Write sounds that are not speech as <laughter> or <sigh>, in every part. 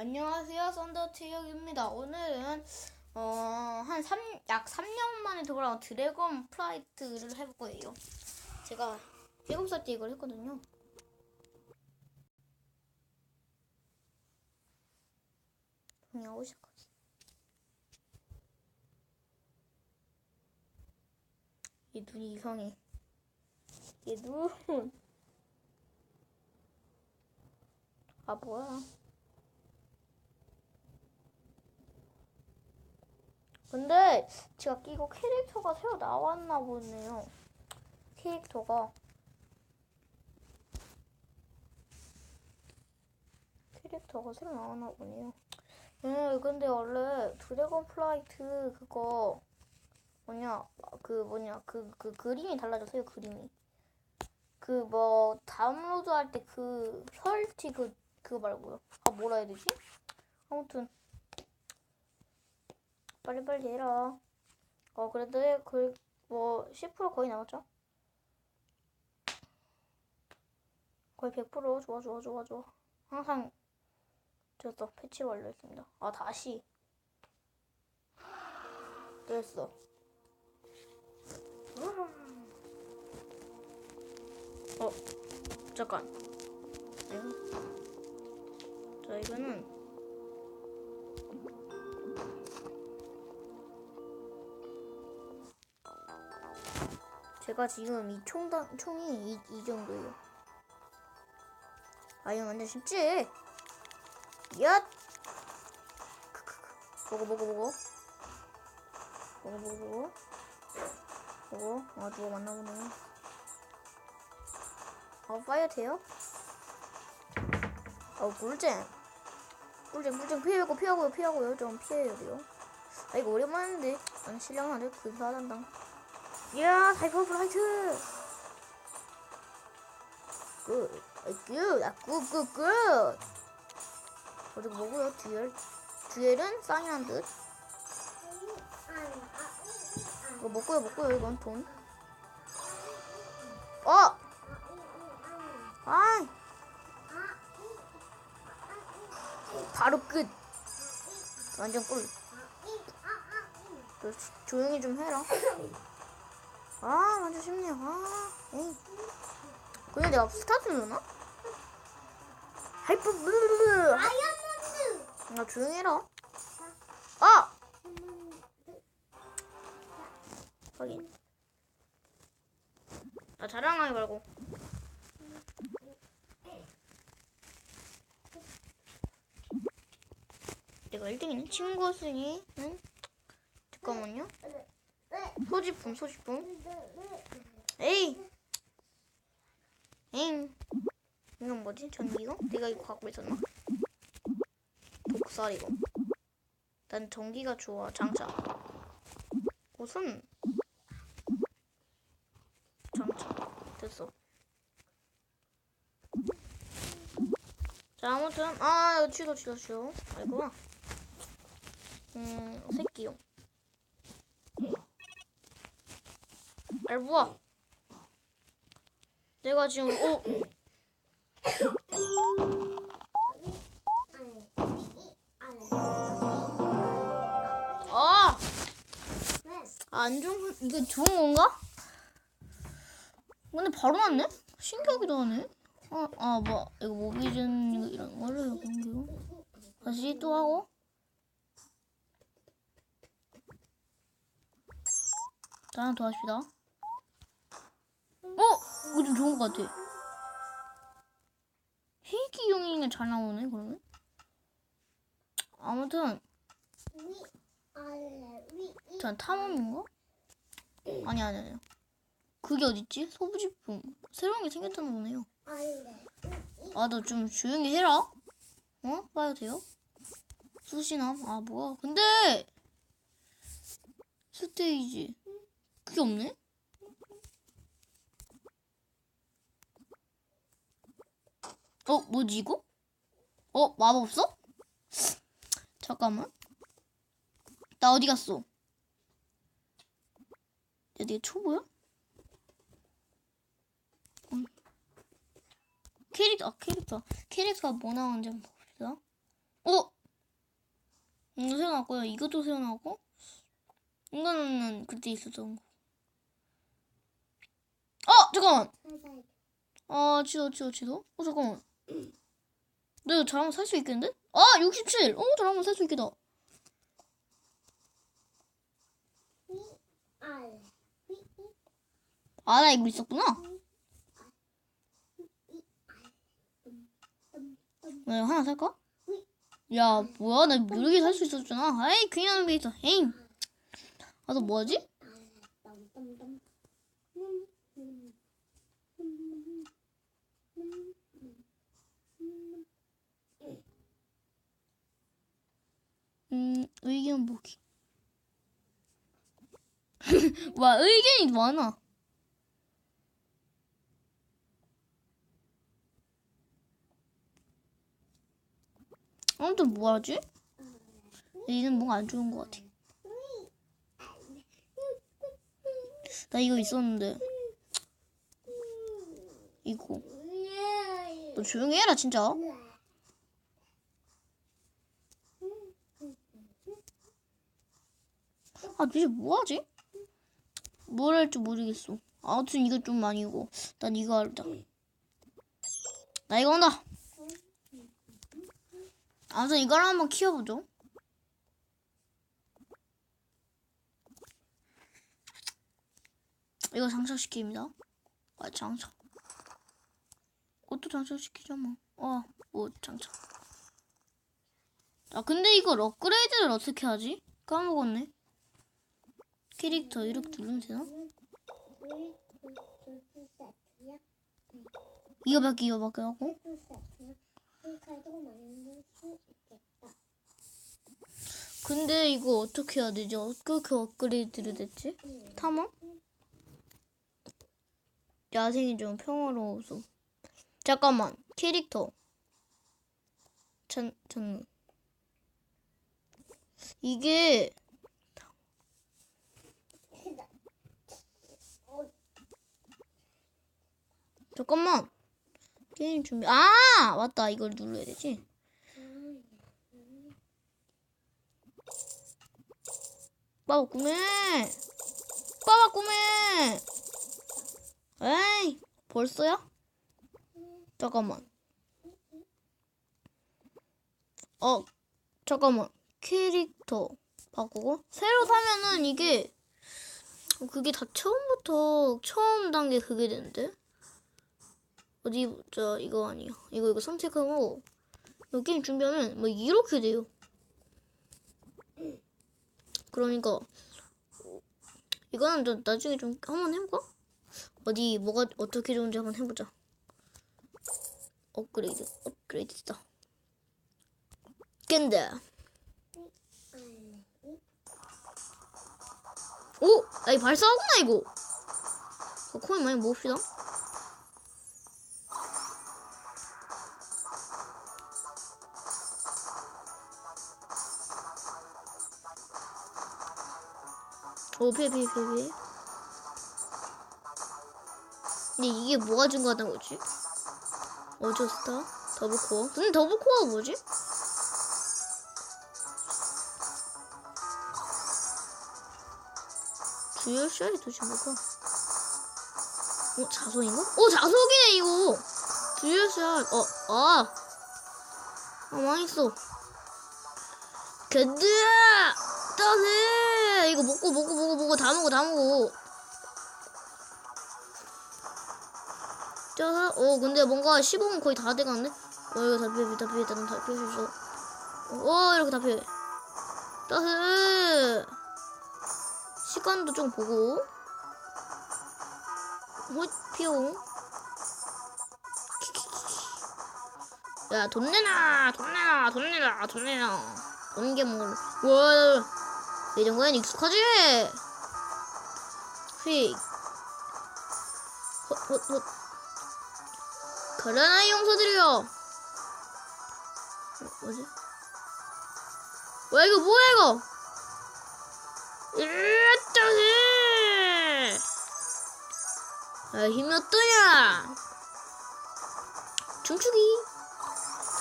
안녕하세요, 썬더체육입니다. 오늘은 어, 한 3, 약 3년 만에 돌아온 드래곤 플라이트를 해볼 거예요. 제가 7살 때 이걸 했거든요. 동의하고 시작하기. 얘 눈이 이상해. 얘 눈. 아, 뭐야. 근데 제가 끼고 캐릭터가 새로 나왔나 보네요. 캐릭터가 캐릭터가 새로 나왔나 보네요. 음, 근데 원래 드래곤 플라이트 그거 뭐냐 그 뭐냐 그 그 그 림이 달라졌어요 그림이. 그 뭐 다운로드 할 때그 설치 그 그거 말고요. 아 뭐라 해야 되지? 아무튼 빨리빨리 해라. 어, 그래도 그, 뭐, 10% 거의 남았죠? 거의 100% 좋아, 좋아, 좋아, 좋아. 항상, 됐어. 패치 완료했습니다. 아, 다시. 됐어. 어, 잠깐. 자, 이거는 제가 지금 이 총당 총이 이, 이 정도예요. 아 이거 완전 쉽지? 야! 먹어 먹어 먹어. 먹어 먹어 먹어. 먹어. 아 누가 만나보네. 아 파이어 돼요? 아 꿀잼. 꿀잼 꿀잼 피하고 피하고요 피하고요 좀 피해야 돼요. 아 이거 오랜만인데. 아니 실력은 아주 근사하단다. 야, 하이퍼 브라이트. 굿, 굿, 아, 굿, 굿, 굿. 어디 뭐고요? 듀얼, 듀얼은 쌍이란 듯. 이거 먹고요, 먹고요. 이건 돈. 어, 아이. 바로 끝. 완전 꿀. 너 조용히 좀 해라. 아, 완전 쉽네요. 아, 에이. 근데 내가 스타트 누나? 하이프 블루블루. 다이아몬드. 나 조용히 해라. 아! 확인. 나 자랑하지 말고. 내가 1등이네. 친구 순위. 응? 잠깐만요. 소지품, 소지품. 에이! 에잉. 이건 뭐지? 전기가? 내가 이거 갖고 있었나? 독살 이거. 난 전기가 좋아. 장차. 옷은 장차. 됐어. 자 아무튼 아 취소 취소 취소. 아이구나. 음 새끼용. 알부아. 내가 지금 어 아! 안 좋은 이거 좋은 건가? 근데 바로 났네? 신기하기도 하네. 아, 아, 뭐 이거 이거 이런 거를 공개고 다시 또 하고. 자, 하나 더 합시다. 어, 이거 좀 좋은 것 같아. 희귀용이가 잘 나오네 그러면. 아무튼. 전 탐험인가? 아니 아니 아니. 그게 어딨지? 소부지품. 새로운 게 생겼다는 거네요. 아, 너 좀 조용히 해라. 어? 봐야 돼요? 수신함. 아, 뭐야. 근데 스테이지. 그게 없네? 어, 뭐지 이거? 어, 마법서? 잠깐만. 나 어디 갔어? 야, 네가 초보야? 캐릭터, 아, 캐릭터. 캐릭터가 뭐 나오는지 한번 봅시다. 어? 이거 새어나왔고요. 이것도 새어나오고. 이거는 그때 있었던 거. 어! 잠깐만! 아, 지워, 지워, 지워. 어, 잠깐만. 너 이거 잘하면 살수 있겠는데? 아, 67! 어, 잘하면 살수 있겠다. 아, 나 이거 있었구나. 나 이거 하나 살까? 야, 뭐야? 나 여러 개 살 수 있었잖아. 아이, 그냥 게 있어. 에잉. 아, 너 뭐하지? 덤덤덤. 음, 음, 음, 음, 음, 음. 음, 의견 보기. <laughs> 와, 의견이 많아. 아무튼 뭐 하지? 얘는 뭔가 안 좋은 것 같아. 나 이거 있었는데. 이거. 너 조용히 해라, 진짜. 아, 도대체 뭐 하지? 뭘 할지 모르겠어. 아무튼 이거 좀 아니고. 난 이거 하자. 나 이거 한다. 아무튼 이걸 한번 키워보죠. 이거 장착시킵니다. 아, 장착. 그것도 장착시키자, 뭐. 어, 뭐, 장착. 아, 근데 이걸 업그레이드를 어떻게 하지? 까먹었네. 캐릭터 이렇게 누르면 되나? 이거밖에 이거밖에 하고 근데 이거 어떻게 해야 되지? 어떻게 업그레이드를 됐지? 탐험? 야생이 좀 평화로워서 잠깐만 캐릭터 전 전문 이게 잠깐만. 게임 준비 아 맞다. 이걸 눌러야 되지? 빠바 구매 빠바 구매 에이 벌써야? 잠깐만. 어 잠깐만. 캐릭터 바꾸고? 새로 사면은 이게 그게 다 처음부터 처음 단계 그게 되는데 어디 자 이거 아니야 이거 이거 선택하고 이 게임 준비하면 뭐 이렇게 돼요 그러니까 이거는 좀 나중에 좀 한번 해볼까? 어디 뭐가 어떻게 좋은지 한번 해보자 업그레이드 업그레이드다 깬다 오! 아, 이 발사하구나, 이거. 어, 코인 많이 모읍시다. 오, 피해, 피해. 근데 이게 뭐가 증가하는 거지? 어저스타? 더블코어? 근데 더블코어가 뭐지? 듀얼 쉘이 도대체 뭐가? 어, 자석인가? 어, 자석이네, 이거! 듀얼 쉘, 어, 아! 아, 망했어. 견드야! 따세! 이거 먹고, 먹고, 먹고, 먹고, 다 먹어, 다 먹어. 자, 어, 근데 뭔가 15분 거의 다 돼가는데? 어, 이거 다 피해, 다 피해, 다, 다 피해, 다 어, 이렇게 다 피해. 따세! 시간도 좀 보고 헛 피용 야 돈 내놔 돈 내놔 돈 내놔 돈 내놔 돈게 뭘 와, 이 정도엔 익숙하지 휙 헛 헛 헛 가라나 용서드려 어, 뭐지 와 이거 뭐야 이거 으따세! 아, 힘이 어떠냐? 춤추기.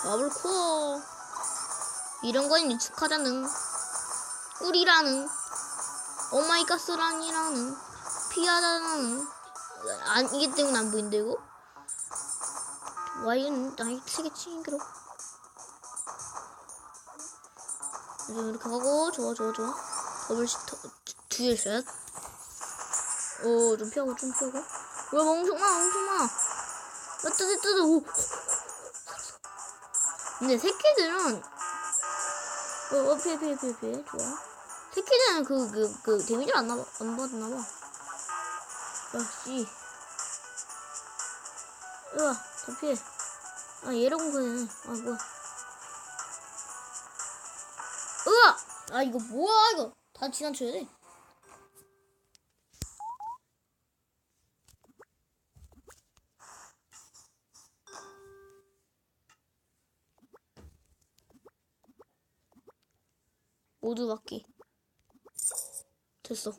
더블 코어. 이런 건 익숙하다는 꿀이라는 오마이가스랑이라는 피하다는 안 이게 때문에 안 보인다 이거? 와이는 나이 그럼 이제 이렇게 가고 좋아 좋아 좋아. 더블 시터 뒤에 셋 오좀 피하고 좀 피하고. 왜 엄청 많아 엄청 많아 뜨뜨뜨 오. 근데 새끼들은 어, 어 피해 피해 피해 피해 좋아. 새끼들은 그그 그 데미지를 안 나봐 안 받나 봐. 야씨 으아 더 피해 아 얘를 공격해. 아 뭐야. 으아! 아 이거 뭐야 이거? 다 지나쳐야 돼 모두 받기 됐어 헉,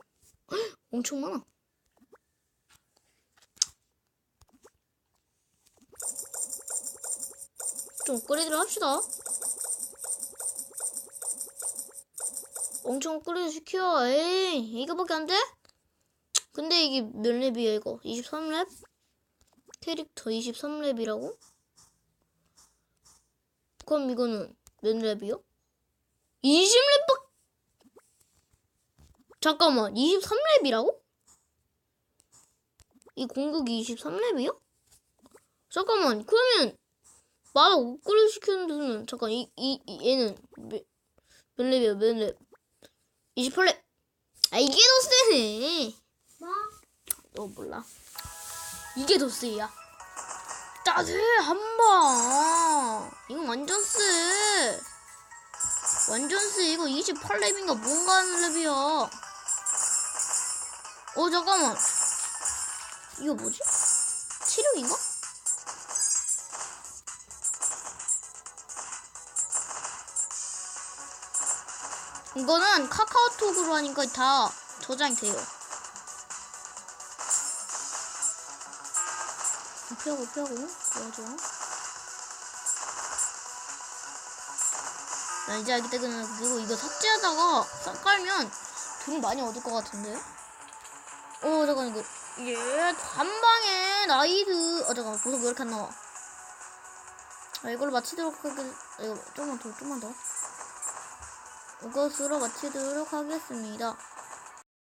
<gasps> 엄청 많아 좀 업그레이드를 합시다 엄청 업그레이드 시켜 에이 이거밖에 안 돼? 근데 이게 몇 랩이야 이거 23랩? 캐릭터 23랩이라고? 그럼 이거는 몇 랩이요? 20랩밖 잠깐만 23랩이라고? 이 공격이 23랩이요? 잠깐만 그러면 마라 업그레이드 시키는 데는 잠깐 이, 이, 이 얘는 몇, 몇 랩이야 몇 랩? 28랩 아 이게 더 세네 뭐? 너 몰라 이게 더 세야 짜세 한방 이거 완전 세 완전 세 이거 28랩인가 뭔가 하는 랩이야. 어 잠깐만. 이거 뭐지? 치력인가? 이거는 카카오톡으로 하니까 다 저장이 돼요. 피하고 피하고. 좋아 좋아 이제 알기 때문에 그리고 이거 삭제하다가 싹 깔면 돈 많이 얻을 것 같은데? 어 잠깐 이거. 얘한 방에 나이드. 어 잠깐 보석 왜 이렇게 안 나와? 아 이걸로 마치도록 하겠 아, 이거 좀만 더 좀만 더. 이것으로 마치도록 하겠습니다